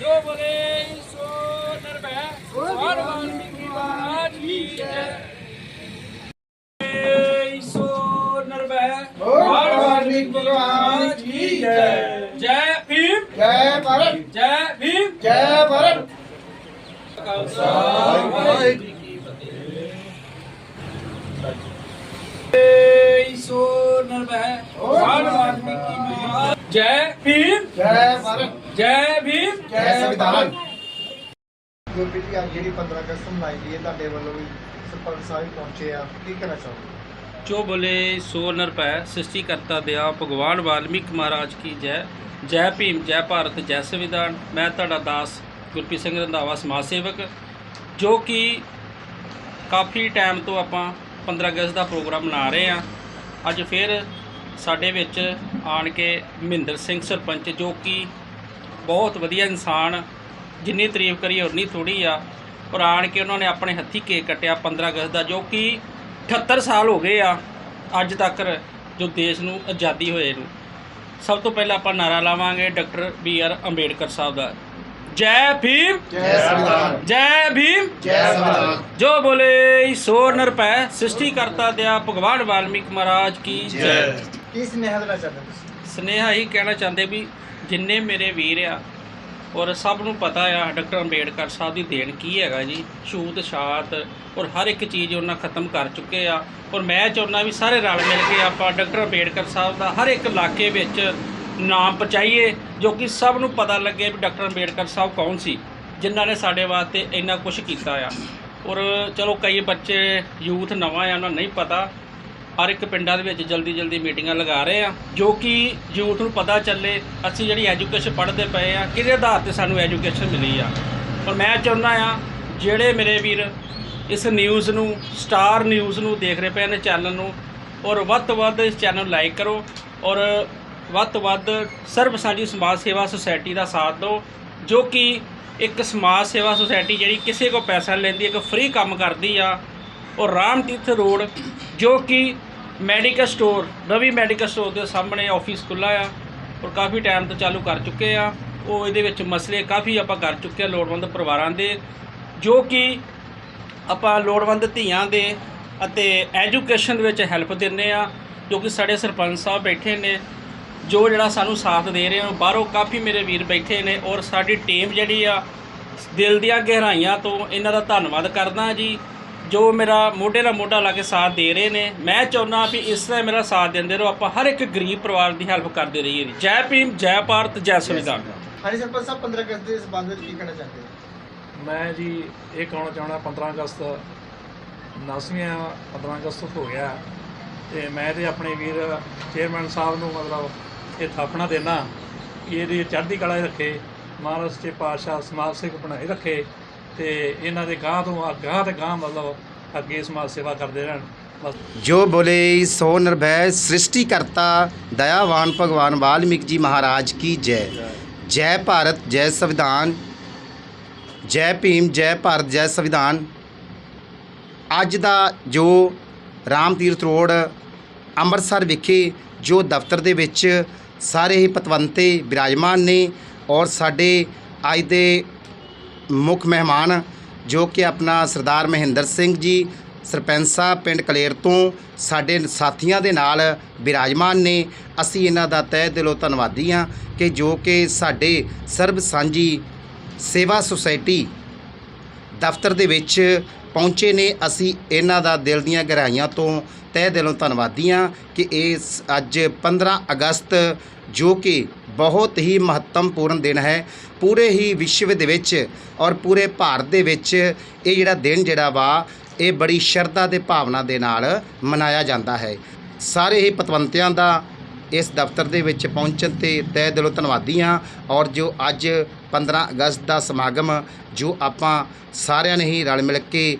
ਜੋ ਬੋਲੇ ਸੋ ਨਰਭੈ ਭਗਵਾਨ ਵਾਲਮੀਕੀ ਮਹਾਰਾਜ ਕੀ ਜੈ ਬੋਲੇ ਸੋ ਨਰਭੈ ਭਗਵਾਨ ਵਾਲਮੀਕੀ ਮਹਾਰਾਜ ਕੀ ਜੈ ਜੈ ਭੀਮ ਜੈ ਭਾਰਤ ਜੈ ਭੀਮ ਜੈ ਭਾਰਤ ਖਾਲਸਾ ਵਾਹਿਗੁਰੂ ਜੀ ਕੀ ਫਤਿਹ ਬੋਲੇ ਸੋ ਨਰਭੈ ਭਗਵਾਨ ਸੰਵਿਧਾਨ ਗੁਰਪ੍ਰੀਤ ਜੀ ਅੱਜ ਜਿਹੜੀ 15 ਅਗਸਤ ਮਨਾਈ ਗਈ ਹੈ ਤੁਹਾਡੇ ਵੱਲੋਂ ਵੀ ਸਰਪੰਚ ਸਾਹਿਬ ਪਹੁੰਚੇ ਆ। ਕੀ ਕਹਿਣਾ ਚਾਹੋਗੇ? ਜੋ ਬੋਲੇ ਸੋ ਨਰਪੈ ਸ੍ਰਿਸ਼ਟੀ ਕਰਤਾ ਦਿਆ ਭਗਵਾਨ ਵਾਲਮੀਕ ਮਹਾਰਾਜ ਕੀ ਜੈ। ਜੈ ਭੀਮ ਜੈ ਭਾਰਤ ਜੈ ਸੰਵਿਧਾਨ। ਮੈਂ ਤੁਹਾਡਾ ਦਾਸ ਗੁਰਪ੍ਰੀਤ ਸਿੰਘ ਰੰਧਾਵਾ ਸਮਾਜ ਸੇਵਕ। ਜੋ ਕਿ ਕਾਫੀ ਟਾਈਮ ਤੋਂ ਆਪਾਂ 15 ਅਗਸਤ ਦਾ ਪ੍ਰੋਗਰਾਮ ਮਨਾ ਰਹੇ ਹਾਂ ਅੱਜ ਫਿਰ ਸਾਡੇ ਵਿੱਚ ਆਣ ਕੇ ਮਹਿੰਦਰ ਸਿੰਘ ਸਰਪੰਚ ਜੋ ਕਿ ਬਹੁਤ ਵਧੀਆ ਇਨਸਾਨ ਜਿੰਨੀ ਤਾਰੀਫ ਕਰੀ ਉਨੀ ਥੋੜੀ ਆ। ਔਰ ਆਣ ਕੇ ਉਹਨਾਂ ਨੇ ਆਪਣੇ ਹੱਥੀ ਕੇਕ ਕੱਟਿਆ 15 ਅਗਸਤ ਦਾ ਜੋ ਕਿ 78 ਸਾਲ ਹੋ ਗਏ ਆ ਅੱਜ ਤੱਕ ਜੋ ਦੇਸ਼ ਨੂੰ ਆਜ਼ਾਦੀ ਹੋਏ ਨੂੰ। ਸਭ ਤੋਂ ਪਹਿਲਾਂ ਆਪਾਂ ਨਾਰਾ ਲਾਵਾਂਗੇ ਡਾਕਟਰ ਬੀ ਆਰ ਅੰਬੇਡਕਰ ਸਾਹਿਬ ਦਾ। ਜੈ ਭੀਮ! ਜੈ ਸੰਵਿਧਾਨ ਜੈ ਭੀਮ! ਜੈ ਸੰਵਿਧਾਨ ਜੋ ਬੋਲੇ ਸੋ ਨਰਪੈ ਸ੍ਰਿਸ਼ਟੀ ਕਰਤਾ ਦਿਆ ਭਗਵਾਨ ਵਾਲਮੀਕ ਮਹਾਰਾਜ ਕੀ ਜੈ। ਕੀ ਸੁਨੇਹਾ ਦੇਣਾ ਚਾਹੁੰਦੇ ਤੁਸੀਂ? ਸਨੇਹਾ ਹੀ ਕਹਿਣਾ ਚਾਹੁੰਦੇ ਵੀ ਜਿੰਨੇ ਮੇਰੇ ਵੀਰ ਆ, ਔਰ ਸਭ ਨੂੰ ਪਤਾ ਆ ਡਾਕਟਰ ਅੰਬੇਡਕਰ ਸਾਹਿਬ ਦੀ ਦੇਣ ਕੀ ਹੈਗਾ ਜੀ, ਛੂਤ ਛਾਤ, ਔਰ ਹਰ ਇੱਕ ਚੀਜ਼ ਉਹਨਾਂ ਖਤਮ ਕਰ ਚੁੱਕੇ ਆ, ਔਰ ਮੈਂ ਚਾਹੁੰਦਾ ਵੀ ਸਾਰੇ ਰਲ ਮਿਲ ਕੇ ਆਪਾਂ ਡਾਕਟਰ ਅੰਬੇਡਕਰ ਸਾਹਿਬ ਦਾ ਹਰ ਇੱਕ ਇਲਾਕੇ ਵਿੱਚ ਨਾਮ ਪਹੁੰਚਾਈਏ, ਜੋ ਕਿ ਸਭ ਨੂੰ ਪਤਾ ਲੱਗੇ ਵੀ ਡਾਕਟਰ ਅੰਬੇਡਕਰ ਸਾਹਿਬ ਕੌਣ ਸੀ, ਜਿਨ੍ਹਾਂ ਨੇ ਸਾਡੇ ਵਾਸਤੇ ਇੰਨਾ ਕੁਝ ਕੀਤਾ ਆ। ਔਰ ਚਲੋ ਕਈ ਬੱਚੇ, ਯੂਥ ਨਵਾਂ ਆ, ਉਹਨਾਂ ਨੂੰ ਨਹੀਂ ਪਤਾ ਹਰ ਇੱਕ ਪਿੰਡਾਂ ਦੇ ਵਿੱਚ ਜਲਦੀ ਜਲਦੀ ਮੀਟਿੰਗਾਂ ਲਗਾ ਰਹੇ ਆ, ਜੋ ਕਿ ਯੂਥ ਨੂੰ ਪਤਾ ਚੱਲੇ, ਅਸੀਂ ਜਿਹੜੀ ਐਜੂਕੇਸ਼ਨ ਪੜ੍ਹਦੇ ਪਏ ਆ, ਕਿਹਦੇ ਆਧਾਰ ਤੇ ਸਾਨੂੰ ਐਜੂਕੇਸ਼ਨ ਮਿਲੀ ਆ। ਔਰ ਮੈਂ ਚਾਹੁੰਦਾ ਆ, ਜਿਹੜੇ ਮੇਰੇ ਵੀਰ ਇਸ ਨਿਊਜ਼ ਨੂੰ ਸਟਾਰ ਨਿਊਜ਼ ਨੂੰ ਦੇਖ ਰਹੇ ਪਏ ਨੇ ਚੈਨਲ ਨੂੰ, ਔਰ ਵੱਧ ਤੋਂ ਵੱਧ ਇਸ ਚੈਨਲ ਨੂੰ ਲਾਈਕ ਕਰੋ, ਔਰ ਵੱਧ ਤੋਂ ਵੱਧ ਸਰਬ ਸਾਂਝੀ ਸਮਾਜ ਸੇਵਾ ਸੁਸਾਇਟੀ ਦਾ ਸਾਥ ਦਿਓ, ਜੋ ਕਿ ਇੱਕ ਸਮਾਜ ਸੇਵਾ ਸੁਸਾਇਟੀ ਜਿਹੜੀ ਕਿਸੇ ਕੋ ਪੈਸਾ ਨਹੀਂ ਲੈਂਦੀ, ਇੱਕ ਫ੍ਰੀ ਕੰਮ ਕਰਦੀ ਆ, ਔਰ ਰਾਮ ਤੀਰਥ ਰੋਡ, ਜੋ ਕਿ medical store Ravi medical store ਦੇ ਸਾਹਮਣੇ ਆਫਿਸ ਖੁੱਲ੍ਹਾ ਆ ਔਰ ਕਾਫੀ ਟਾਈਮ ਤੋਂ ਚਾਲੂ ਕਰ ਚੁੱਕੇ ਆ। ਉਹ ਇਹਦੇ ਵਿੱਚ ਮਸਲੇ ਕਾਫੀ ਆਪਾਂ ਕਰ ਚੁੱਕੇ ਆ ਲੋੜਵੰਦ ਪਰਿਵਾਰਾਂ ਦੇ, ਜੋ ਕਿ ਆਪਾਂ ਲੋੜਵੰਦ ਧੀਆਂ ਦੇ ਅਤੇ ਐਜੂਕੇਸ਼ਨ ਦੇ ਵਿੱਚ ਹੈਲਪ ਦਿੰਦੇ ਆ, ਜੋ ਕਿ ਸਾਡੇ ਸਰਪੰਚ ਸਾਹਿਬ ਬੈਠੇ ਨੇ, ਜੋ ਜਿਹੜਾ ਸਾਨੂੰ ਸਾਥ ਦੇ ਰਹੇ ਆ ਬਾਹਰੋਂ ਕਾਫੀ ਮੇਰੇ ਵੀਰ ਬੈਠੇ ਨੇ ਔਰ ਸਾਡੀ ਟੀਮ ਜਿਹੜੀ ਆ, ਦਿਲ ਦੀਆਂ ਗਹਿਰਾਈਆਂ ਤੋਂ ਇਹਨਾਂ ਦਾ ਧੰਨਵਾਦ ਕਰਦਾ ਜੀ। ਜੋ ਮੇਰਾ ਮੋਢੇ ਨਾਲ ਮੋਢਾ ਲਾ ਕੇ ਸਾਥ ਦੇ ਰਹੇ ਨੇ ਮੈਂ ਚਾਹੁੰਦਾ ਵੀ ਇਸ ਤਰ੍ਹਾਂ ਮੇਰਾ ਸਾਥ ਦਿੰਦੇ ਰਹੋ ਆਪਾਂ ਹਰ ਇੱਕ ਗਰੀਬ ਪਰਿਵਾਰ ਦੀ ਹੈਲਪ ਕਰਦੇ ਰਹੀਏ ਜੀ। ਜੈ ਭੀਮ ਜੈ ਭਾਰਤ ਜੈ ਸੰਵਿਧਾਨ। ਹਾਂਜੀ ਸਰਪੰਚ ਸਾਹਿਬ 15 ਅਗਸਤ ਦੇ ਸੰਬੰਧ ਵਿੱਚ ਕੀ ਕਹਿਣਾ ਚਾਹੁੰਦੇ ਹੋ? ਮੈਂ ਜੀ ਇਹ ਕਹਿਣਾ ਚਾਹਣਾ 15 ਅਗਸਤ 10ਵੀਂ 15 ਅਗਸਤ ਹੋ ਗਿਆ। ਤੇ ਮੈਂ ਤੇ ਆਪਣੇ ਵੀਰ ਚੇਅਰਮੈਨ ਸਾਹਿਬ ਨੂੰ ਮਤਲਬ ਇਹ ਥਾਪਣਾ ਦੇਣਾ ਕਿ ਇਹਦੀ ਚੜ੍ਹਦੀ ਕਲਾ ਰੱਖੇ ਮਹਾਰਾਜ ਸੱਚੇ ਪਾਤਸ਼ਾਹ ਸਮਾਜ ਸੇਵਕ ਬਣਾਏ ਰੱਖੇ। ਤੇ ਇਹਨਾਂ ਦੇ ਗਾਂ ਤੋਂ ਗਾਂ ਤੇ ਗਾਂ ਮਤਲਬ ਅੱਗੇ ਸਮਾਜ ਸੇਵਾ ਕਰਦੇ ਰਹਿਣ। ਜੋ ਬੋਲੇ ਸੋ ਨਿਰਭੈ ਸ੍ਰਿਸ਼ਟੀ ਕਰਤਾ ਦਇਆਵਾਨ ਭਗਵਾਨ ਵਾਲਮੀਕ ਜੀ ਮਹਾਰਾਜ ਕੀ ਜੈ। ਜੈ ਭਾਰਤ, ਜੈ ਸੰਵਿਧਾਨ, ਜੈ ਭੀਮ, ਜੈ ਭਾਰਤ, ਜੈ ਸੰਵਿਧਾਨ। ਅੱਜ ਦਾ ਜੋ ਰਾਮ ਤੀਰਥ ਰੋਡ ਅੰਮ੍ਰਿਤਸਰ ਵਿਖੇ ਜੋ ਦਫ਼ਤਰ ਦੇ ਵਿੱਚ ਸਾਰੇ ਹੀ ਪਤਵੰਤੇ ਵਿਰਾਜਮਾਨ ਨੇ ਔਰ ਸਾਡੇ ਅੱਜ ਦੇ ਮੁੱਖ ਮਹਿਮਾਨ, ਜੋ ਕਿ ਆਪਣਾ ਸਰਦਾਰ ਮਹਿੰਦਰ ਸਿੰਘ ਜੀ ਸਰਪੰਚ ਸਾਹਿਬ ਪਿੰਡ ਕਲੇਰ ਤੋਂ ਸਾਡੇ ਸਾਥੀਆਂ ਦੇ ਨਾਲ ਬਿਰਾਜਮਾਨ ਨੇ। ਅਸੀਂ ਇਹਨਾਂ ਦਾ ਤਹਿ ਦਿਲੋਂ ਧੰਨਵਾਦੀ ਹਾਂ ਕਿ ਜੋ ਕਿ ਸਾਡੇ ਸਰਬ ਸਾਂਝੀ ਸੇਵਾ ਸੁਸਾਇਟੀ ਦਫ਼ਤਰ ਦੇ ਵਿੱਚ ਪਹੁੰਚੇ ਨੇ। ਅਸੀਂ ਇਹਨਾਂ ਦਾ ਦਿਲ ਦੀਆਂ ਗਹਿਰਾਈਆਂ ਤੋਂ ਤਹਿ ਦਿਲੋਂ ਧੰਨਵਾਦੀ ਹਾਂ ਕਿ ਇਸ ਅੱਜ 15 ਅਗਸਤ ਜੋ ਕਿ ਬਹੁਤ ਹੀ ਮਹੱਤਵਪੂਰਨ ਦਿਨ ਹੈ। ਪੂਰੇ ਹੀ ਵਿਸ਼ਵ ਦੇ ਵਿੱਚ ਔਰ ਪੂਰੇ ਭਾਰਤ ਦੇ ਵਿੱਚ ਇਹ ਜਿਹੜਾ ਦਿਨ ਜਿਹੜਾ ਵਾ, ਇਹ ਬੜੀ ਸ਼ਰਧਾ ਤੇ ਭਾਵਨਾ ਦੇ ਨਾਲ ਮਨਾਇਆ ਜਾਂਦਾ ਹੈ। ਸਾਰੇ ਹੀ ਪਤਵੰਤਿਆਂ ਦਾ ਇਸ ਦਫ਼ਤਰ ਦੇ ਵਿੱਚ ਪਹੁੰਚਣ ਤੇ ਤਹਿ ਦਿਲੋਂ ਧੰਨਵਾਦੀ ਹਾਂ ਔਰ ਜੋ ਅੱਜ 15 ਅਗਸਤ ਦਾ ਸਮਾਗਮ ਜੋ ਆਪਾਂ ਸਾਰਿਆਂ ਨੇ ਹੀ ਰਲ ਮਿਲ ਕੇ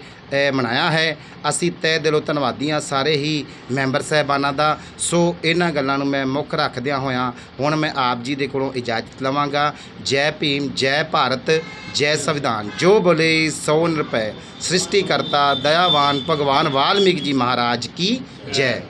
ਮਨਾਇਆ ਹੈ, ਅਸੀਂ ਤਹਿ ਦਿਲੋਂ ਧੰਨਵਾਦੀ ਹਾਂ ਸਾਰੇ ਹੀ ਮੈਂਬਰ ਸਹਿਬਾਨਾਂ ਦਾ। ਸੋ ਇਹਨਾਂ ਗੱਲਾਂ ਨੂੰ ਮੈਂ ਮੁੱਖ ਰੱਖਦਿਆਂ ਹੋਇਆਂ ਹੁਣ ਮੈਂ ਆਪ ਜੀ ਦੇ ਕੋਲੋਂ ਇਜਾਜ਼ਤ ਲਵਾਂਗਾ। ਜੈ ਭੀਮ, ਜੈ ਭਾਰਤ, ਜੈ ਸੰਵਿਧਾਨ। ਜੋ ਬੋਲੇ ਸੋ ਨਿਰਪੈ ਸ੍ਰਿਸ਼ਟੀਕਰਤਾ, ਦਇਆਵਾਨ ਭਗਵਾਨ ਵਾਲਮੀਕ ਜੀ ਮਹਾਰਾਜ ਕੀ ਜੈ।